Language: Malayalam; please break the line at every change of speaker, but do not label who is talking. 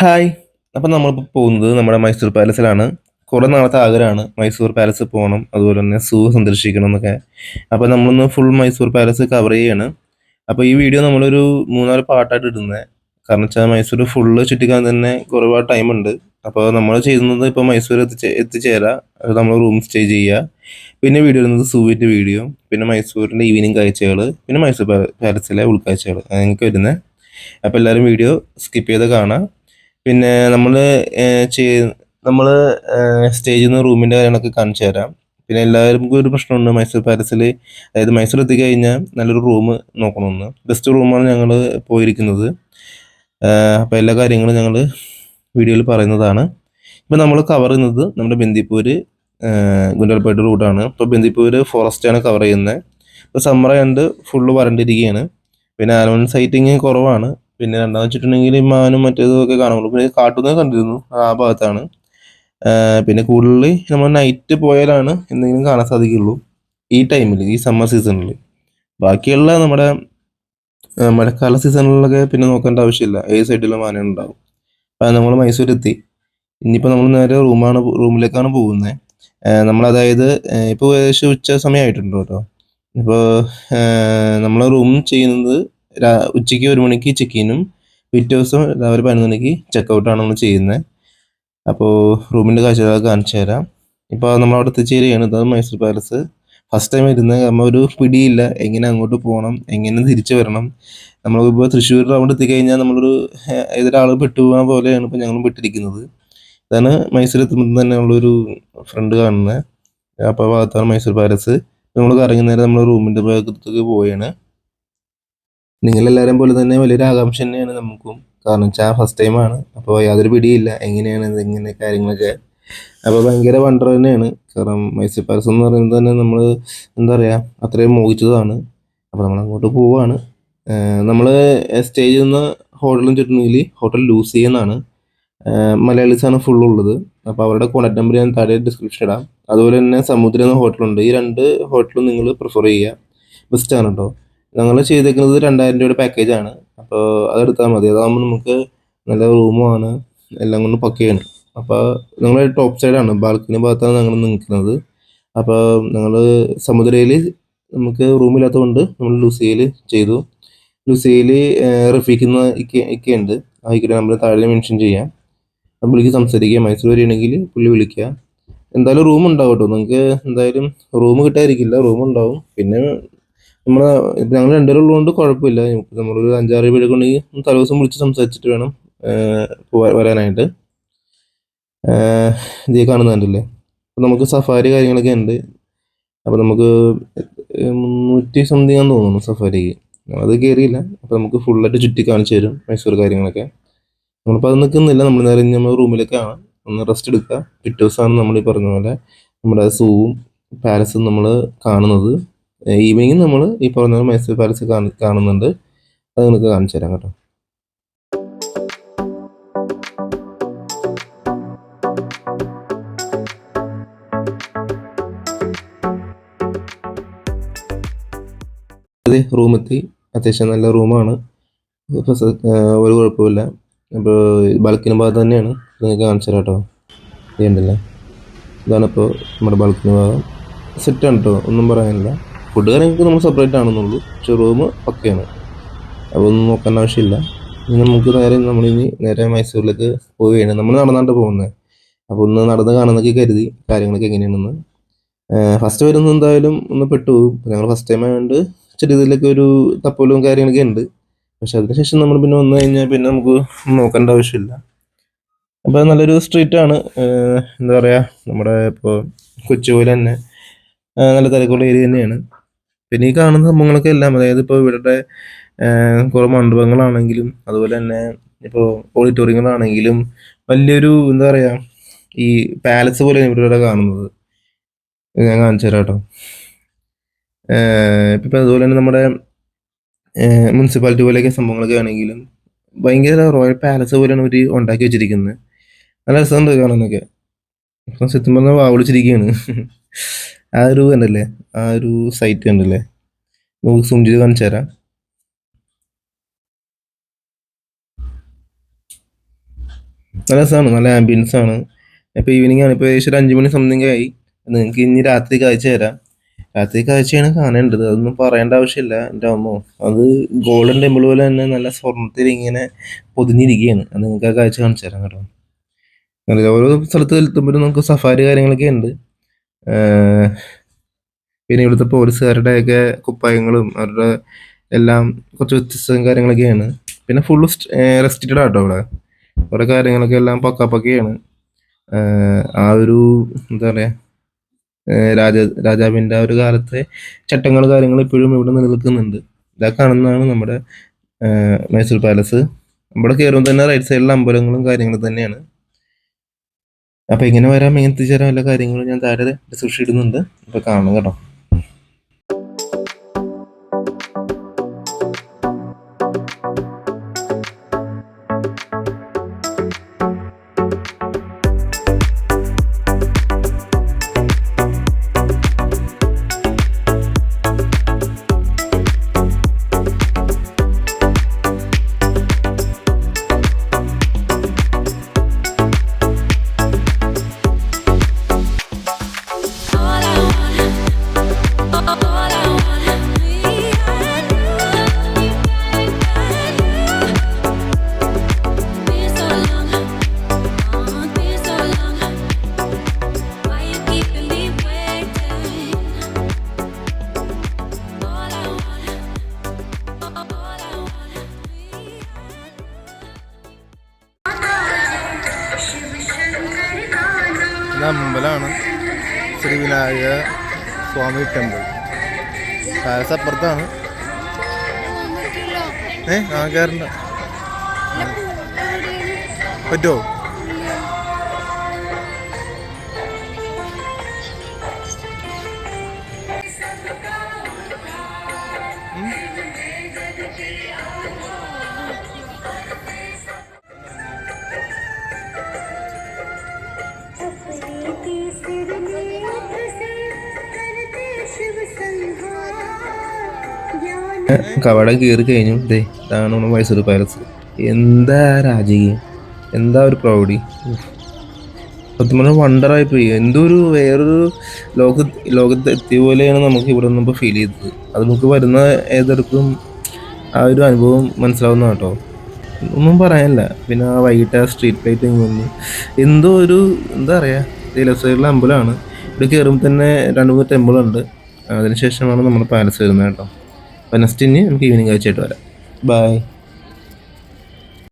ഹായ്. അപ്പം നമ്മളിപ്പോൾ പോകുന്നത് നമ്മുടെ മൈസൂർ പാലസിലാണ്. കുറേ നാളത്തെ ആഗ്രഹമാണ് മൈസൂർ പാലസ് പോകണം അതുപോലെ തന്നെ സൂ സന്ദർശിക്കണം എന്നൊക്കെ. അപ്പോൾ നമ്മളൊന്ന് ഫുൾ മൈസൂർ പാലസ് കവർ ചെയ്യാണ്. അപ്പോൾ ഈ വീഡിയോ നമ്മളൊരു മൂന്നാൽ പാട്ടായിട്ട് ഇടുന്നത് കാരണം വെച്ചാൽ മൈസൂർ ഫുള്ള് ചുറ്റിക്കാൻ തന്നെ ഒരുപാട് ടൈമുണ്ട് അപ്പോൾ നമ്മൾ ചെയ്യുന്നത് ഇപ്പോൾ മൈസൂർ എത്തിച്ചേ എത്തിച്ചേരാ. നമ്മൾ റൂം സ്റ്റേ ചെയ്യുക പിന്നെ വീഡിയോ വരുന്നത് സൂവിന്റെ വീഡിയോ പിന്നെ മൈസൂരിന്റെ ഈവനിങ് കാഴ്ചകൾ പിന്നെ മൈസൂർ പാലസിലെ ഉൾക്കാഴ്ചകൾ നിങ്ങൾക്ക് വരുന്നത് അപ്പോൾ എല്ലാവരും വീഡിയോ സ്കിപ്പ് ചെയ്ത് കാണാം. പിന്നെ നമ്മൾ ചെയ് നമ്മൾ സ്റ്റേജിൽ നിന്ന് റൂമിന്റെ കാര്യങ്ങളൊക്കെ കാണിച്ചു തരാം. പിന്നെ എല്ലാവർക്കും ഒരു പ്രശ്നമുണ്ട്. മൈസൂർ പാലസിൽ അതായത് മൈസൂർ എത്തിക്കഴിഞ്ഞാൽ നല്ലൊരു റൂം നോക്കണമെന്ന് ബെസ്റ്റ് റൂമാണ് ഞങ്ങൾ പോയിരിക്കുന്നത്. അപ്പോൾ എല്ലാ കാര്യങ്ങളും ഞങ്ങൾ വീഡിയോയിൽ പറയുന്നതാണ്. ഇപ്പോൾ നമ്മൾ കവർ ചെയ്യുന്നത് നമ്മുടെ ബന്ദിപ്പൂര് ഗുണ്ടൽപേട്ട് റൂട്ടാണ് ഇപ്പോൾ ബന്ദിപ്പൂര് ഫോറസ്റ്റാണ് കവർ ചെയ്യുന്നത് ഇപ്പോൾ സമ്മർ ആയതുകൊണ്ട് ഫുള്ള് വരണ്ടിരിക്കുകയാണ് പിന്നെ ആനുവൽ സൈറ്റിങ് കുറവാണ്. പിന്നെ രണ്ടാന്ന് വെച്ചിട്ടുണ്ടെങ്കിൽ മാനും മറ്റേതും ഒക്കെ കാണുള്ളൂ പിന്നെ കാട്ടുന്നത് കണ്ടിരുന്നു ആ ഭാഗത്താണ്. പിന്നെ കൂടുതൽ നമ്മൾ നൈറ്റ് പോയാലാണ് എന്തെങ്കിലും കാണാൻ സാധിക്കുള്ളൂ. ഈ ടൈമിൽ ഈ സമ്മർ സീസണിൽ ബാക്കിയുള്ള നമ്മുടെ മഴക്കാല സീസണിലൊക്കെ പിന്നെ നോക്കേണ്ട ആവശ്യമില്ല. ഏത് സൈഡിലും ആന ഉണ്ടാവും. അപ്പം നമ്മൾ മൈസൂർ എത്തി ഇനിയിപ്പോൾ നമ്മൾ നേരെ റൂമാണ് റൂമിലേക്കാണ് പോകുന്നത് നമ്മൾ അതായത് ഇപ്പോൾ ഏകദേശം ഉച്ച സമയമായിട്ടുണ്ട് കേട്ടോ ഇപ്പോൾ നമ്മൾ റൂം ചെയ്യുന്നത് ഉച്ചയ്ക്ക് ഒരു മണിക്ക് ചെക്ക് ഇനും പിറ്റേ ദിവസം രാവിലെ പതിനൊന്ന് മണിക്ക് ചെക്ക് ഔട്ടാണ് നമ്മൾ ചെയ്യുന്നത് അപ്പോൾ റൂമിന്റെ കാഴ്ചകളൊക്കെ കാണിച്ചു തരാം. ഇപ്പോൾ നമ്മൾ അവിടെ എത്തിച്ചേരുകയാണ് അത് മൈസൂർ പാലസ്. ഫസ്റ്റ് ടൈം ഇരുന്നത് നമ്മൾ ഒരു പിടിയില്ല. എങ്ങനെ അങ്ങോട്ട് പോകണം എങ്ങനെ തിരിച്ചു വരണം? നമ്മളിപ്പോൾ തൃശ്ശൂർ റൗണ്ട് എത്തിക്കഴിഞ്ഞാൽ നമ്മളൊരു ഏതൊരാൾ പെട്ടുപോകുന്ന പോലെയാണ് ഇപ്പോൾ ഞങ്ങളും പെട്ടിരിക്കുന്നത്. ഇതാണ് മൈസൂർ എത്തുമ്പോൾ തന്നെ നമ്മളൊരു ഫ്രണ്ട് കാണുന്നത് അപ്പോൾ ഭാഗത്താണ് മൈസൂർ പാലസ്. നമ്മൾ കറങ്ങി നേരം നമ്മൾ റൂമിന്റെ ഭാഗത്തേക്ക് പോവുകയാണ് നിങ്ങളെല്ലാവരും പോലെ തന്നെ വലിയൊരു ആകാംക്ഷ തന്നെയാണ് നമുക്കും. കാരണം വെച്ചാൽ ഫസ്റ്റ് ടൈമാണ് അപ്പോൾ യാതൊരു പിടിയില്ല. എങ്ങനെയാണ് എങ്ങനെ കാര്യങ്ങളൊക്കെ. അപ്പോൾ ഭയങ്കര വണ്ടർ തന്നെയാണ്. കാരണം മൈസൂർ പാലസ് എന്ന് പറയുന്നത് തന്നെ നമ്മൾ എന്താ പറയുക അത്രയും മോഹിച്ചതാണ്. അപ്പോൾ നമ്മൾ അങ്ങോട്ട് പോവാണ്. നമ്മൾ സ്റ്റേ ചെയ്യുന്ന ഹോട്ടലും ചുറ്റുന്നെങ്കിൽ ഹോട്ടൽ ലൂസി എന്നാണ്. മലയാളീസാണ് ഫുൾ ഉള്ളത്. അപ്പോൾ അവരുടെ കോൺടാക്ട് നമ്പർ ഞാൻ താഴെ ഡിസ്ക്രിപ്ഷൻ ഇടാം. അതുപോലെ തന്നെ സമുദ്രം എന്ന ഹോട്ടലുണ്ട് ഈ രണ്ട് ഹോട്ടലും നിങ്ങൾ പ്രിഫർ ചെയ്യുക. ബെസ്റ്റ് ആണ് കേട്ടോ ഞങ്ങൾ ചെയ്തേക്കുന്നത് രണ്ടായിരം രൂപയുടെ പാക്കേജ് ആണ്. അപ്പോൾ അതെടുത്താൽ മതി. അതാകുമ്പോൾ നമുക്ക് നല്ല റൂമുമാണ് എല്ലാം കൊണ്ട് പക്കയാണ് അപ്പോൾ നിങ്ങൾ ടോപ്പ് സൈഡാണ് ബാൽക്കണി ഭാഗത്താണ് ഞങ്ങൾ നിൽക്കുന്നത്. അപ്പോൾ ഞങ്ങൾ സമുദ്രയിൽ നമുക്ക് റൂമില്ലാത്തതുകൊണ്ട് നമ്മൾ ലുസിയയിൽ ചെയ്തു. ലുസിയയിൽ റഫീക്കുന്ന ഒക്കെ ഉണ്ട് ആ നമ്പർ താഴെ മെൻഷൻ ചെയ്യാം. പുള്ളിക്ക് സംസാരിക്കുക മൈസൂർ വരികയാണെങ്കിൽ പുള്ളി വിളിക്കുക. എന്തായാലും റൂം ഉണ്ടാവും കേട്ടോ. നിങ്ങൾക്ക് എന്തായാലും റൂം കിട്ടാതിരിക്കില്ല. റൂം ഉണ്ടാവും. പിന്നെ നമ്മൾ ഞങ്ങൾ രണ്ടുപേരും ഉള്ളതുകൊണ്ട് കുഴപ്പമില്ല. നമ്മളൊരു അഞ്ചാറ് പേരൊക്കെ ഉണ്ടെങ്കിൽ തലേ ദിവസം വിളിച്ച് സംസാരിച്ചിട്ട് വേണം വരാനായിട്ട്. ഇതേ കാണുന്നുണ്ടല്ലേ അപ്പോൾ നമുക്ക് സഫാരി കാര്യങ്ങളൊക്കെ ഉണ്ട്. അപ്പോൾ നമുക്ക് മുന്നൂറ്റി സംതിങ് ആണെന്ന് തോന്നുന്നു സഫാരിക്ക്. അത് കയറിയില്ല അപ്പോൾ നമുക്ക് ഫുള്ളായിട്ട് ചുറ്റി കാണിച്ചു തരും മൈസൂർ കാര്യങ്ങളൊക്കെ. നമ്മളിപ്പോൾ അത് നിൽക്കുന്നില്ല നമ്മൾ നേരെ നമ്മൾ നമ്മൾ റൂമിലേക്കാണ് ഒന്ന് റെസ്റ്റ് എടുക്കുക. പിറ്റേ ദിവസമാണ് നമ്മൾ ഈ പറഞ്ഞ പോലെ നമ്മുടെ സൂവും പാലസും നമ്മൾ കാണുന്നത്. ഈവനിങ് നമ്മൾ ഈ പറഞ്ഞ മൈസൂർ പാലസ് കാണി- കാണുന്നുണ്ട്. അത് നിങ്ങൾക്ക് കാണിച്ചു തരാം കേട്ടോ. അതെ റൂമെത്തി. അത്യാവശ്യം നല്ല റൂമാണ്. ഒരു കുഴപ്പമില്ല ഇപ്പോൾ ബൾക്കിന് ഭാഗത്ത് തന്നെയാണ്. നിങ്ങൾക്ക് കാണിച്ചു തരാം കേട്ടോ. ചെയ്യണ്ടല്ലേ ഇതാണിപ്പോൾ നമ്മുടെ ബൾക്കിന് ഭാഗം. സെറ്റാണ് കേട്ടോ ഒന്നും പറയാനില്ല. ഫുഡ് കാര്യങ്ങൾക്ക് നമ്മൾ സെപ്പറേറ്റ് ആണെന്നുള്ളൂ. പക്ഷേ റൂം പക്കയാണ്. അപ്പോൾ ഒന്നും നോക്കേണ്ട ആവശ്യമില്ല. ഇനി നമുക്ക് നേരെ നമ്മളിനി നേരെ മൈസൂരിലേക്ക് പോവുകയാണ്. നമ്മൾ നടന്നാണ്ട് പോകുന്നത് അപ്പോൾ ഒന്ന് നടന്ന് കാണുന്നൊക്കെ കരുതി കാര്യങ്ങളൊക്കെ എങ്ങനെയാണെന്ന്. ഫസ്റ്റ് വരുന്നത് എന്തായാലും ഒന്ന് പെട്ടു പെട്ടുപോകും ഞങ്ങൾ ഫസ്റ്റ് ടൈം ആയതുകൊണ്ട് ചെറിയ ഇതിലൊക്കെ ഒരു തപ്പലും കാര്യങ്ങളൊക്കെ ഉണ്ട്. പക്ഷെ അതിനുശേഷം നമ്മൾ പിന്നെ വന്നു കഴിഞ്ഞാൽ പിന്നെ നമുക്ക് നോക്കേണ്ട ആവശ്യമില്ല. അപ്പോൾ നല്ലൊരു സ്ട്രീറ്റ് ആണ്. എന്താ പറയുക നമ്മുടെ ഇപ്പോൾ കൊച്ചുപോലെ തന്നെ. നല്ല തിരക്കുള്ള ഏരിയ തന്നെയാണ്. പിന്നെ ഈ കാണുന്ന സംഭവങ്ങളൊക്കെ എല്ലാം അതായത് ഇപ്പോൾ ഇവരുടെ കുറേ മണ്ഡപങ്ങളാണെങ്കിലും അതുപോലെ തന്നെ ഇപ്പോൾ ഓഡിറ്റോറിയങ്ങളാണെങ്കിലും വലിയൊരു എന്താ പറയുക ഈ പാലസ് പോലെയാണ് ഇവരുടെ കാണുന്നത്. ഞാൻ കാണിച്ചു തരാം കേട്ടോ. ഇപ്പം അതുപോലെ തന്നെ നമ്മുടെ മുനിസിപ്പാലിറ്റി പോലെയൊക്കെ സംഭവങ്ങളൊക്കെ ആണെങ്കിലും ഭയങ്കര റോയൽ പാലസ് പോലെയാണ് ഇവർ ഉണ്ടാക്കി വെച്ചിരിക്കുന്നത്. നല്ല രസമുണ്ട് കാണാനൊക്കെ. ഇപ്പം സത്യം പറഞ്ഞാൽ വാവിളിച്ചിരിക്കുകയാണ്. ആ ഒരു കണ്ടല്ലേ ആ ഒരു സൈറ്റ് കണ്ടല്ലേ നമുക്ക് സൂം ചെയ്ത് കാണിച്ചു തരാം. നല്ല രസമാണ് നല്ല ആംബിയൻസ് ആണ്. ഇപ്പോൾ ഈവനിങ് ആണ് ഇപ്പോൾ ഏകദേശം ഒരു അഞ്ച് മണി സംതിങ് ആയി. നിങ്ങൾക്ക് ഇനി രാത്രി കാഴ്ച തരാം. രാത്രി കാഴ്ചയാണ് കാണേണ്ടത് അതൊന്നും പറയേണ്ട ആവശ്യമില്ല. എന്റെ അമ്മോ അത് ഗോൾഡൻ ടെമ്പിൾ പോലെ തന്നെ നല്ല സ്വർണത്തിൽ ഇങ്ങനെ പൊതിഞ്ഞിരിക്കുകയാണ്. അത് നിങ്ങൾക്ക് ആ കാഴ്ച കാണിച്ചു തരാം കേട്ടോ. ഓരോ സ്ഥലത്ത് എത്തുമ്പോഴും നമുക്ക് സഫാരി കാര്യങ്ങളൊക്കെ ഉണ്ട്. പിന്നെ ഇവിടുത്തെ പോലീസുകാരുടെയൊക്കെ കുപ്പായങ്ങളും അവരുടെ എല്ലാം കുറച്ച് വ്യത്യസ്തവും കാര്യങ്ങളൊക്കെയാണ്. പിന്നെ ഫുള്ള് റെസ്ട്രിക്റ്റഡ് ആട്ടോ ഇവിടെ. കുറേ കാര്യങ്ങളൊക്കെ എല്ലാം പക്കാപ്പക്കയാണ്. പക്കയാണ് ആ ഒരു എന്താ പറയുക രാജ രാജാവിന്റെ ആ ഒരു കാലത്തെ ചട്ടങ്ങൾ കാര്യങ്ങൾ ഇപ്പോഴും ഇവിടെ നിലനിൽക്കുന്നുണ്ട്. ഇതാ കാണുന്നതാണ് നമ്മുടെ മൈസൂർ പാലസ് ഇവിടെ കയറുമ്പോൾ തന്നെ റൈറ്റ് സൈഡിൽ അമ്പലങ്ങളും കാര്യങ്ങളും തന്നെയാണ്. അപ്പോൾ ഇങ്ങനെ വരാം എങ്ങനെ എത്തിച്ചേരാം എല്ലാ കാര്യങ്ങളും ഞാൻ താഴെ ഡിസ്ക്രിപ്ഷൻ ഇടുന്നുണ്ട് അപ്പോൾ കാണണം കേട്ടോ. ഇത് അമ്പലമാണ് ശ്രീ വിനായക സ്വാമി ടെമ്പിൾ. പാലസ് അപ്പുറത്താണ്. ഏ ആ കയറണ്ട പറ്റുമോ കവട കയറി കഴിഞ്ഞു. ദേ ഇതാണ് നമ്മുടെ മൈസൂർ പാലസ്. എന്താ രാജകീയം? എന്താ ഒരു പ്രൗഢി. സത്യം പറഞ്ഞാൽ വണ്ടറായി എന്തോ ഒരു വേറൊരു ലോക ലോകത്ത് എത്തിയ പോലെയാണ് നമുക്ക് ഇവിടെ നിന്ന് ഇപ്പോൾ ഫീൽ ചെയ്തത്. അത് നമുക്ക് വരുന്ന ഏതെടുക്കും ആ ഒരു അനുഭവം മനസ്സിലാവുന്ന കേട്ടോ. ഒന്നും പറയാനില്ല. പിന്നെ ആ വൈകിട്ട് ആ സ്ട്രീറ്റ് ലൈറ്റ് വന്നു. എന്തോ ഒരു എന്താ പറയുക ലെഫ്റ്റ് അമ്പലമാണ് ഇവിടെ കയറുമ്പോൾ തന്നെ രണ്ട് മൂന്ന് ടെമ്പിളുണ്ട് അതിനുശേഷമാണ് നമ്മുടെ പാലസ് വരുന്നത് കേട്ടോ. ഇനി നമുക്ക് ഈവനിങ് കഴിച്ചിട്ട് വരാം. ബൈ.